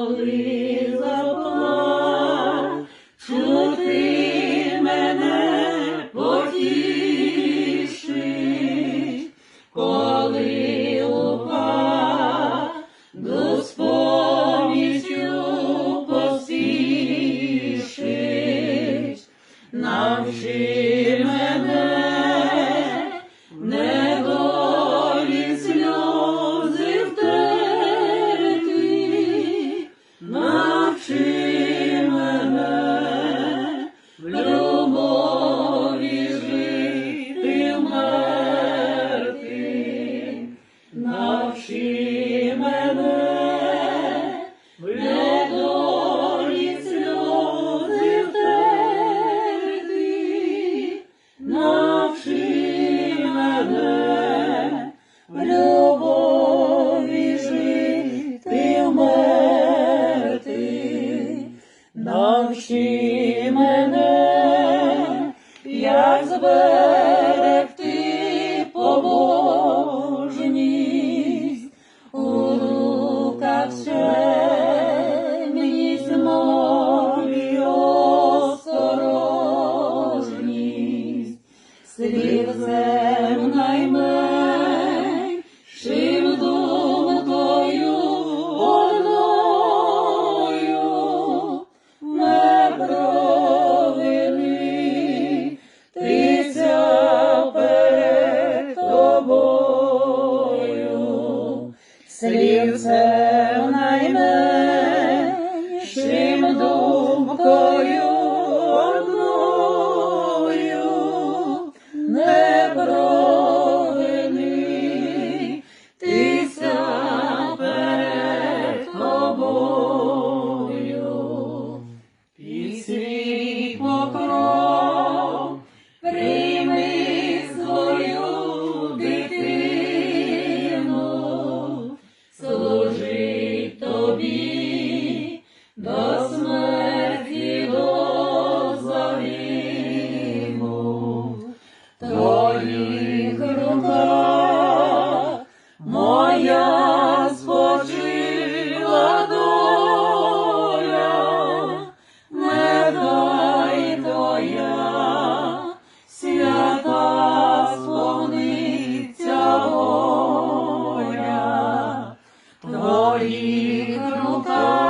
Holy навчи мене, в любові жити вмерти, навчи мене, як зве. city of. моя спочила доля, не дай твоя свята сповниться воля, твоїх руках.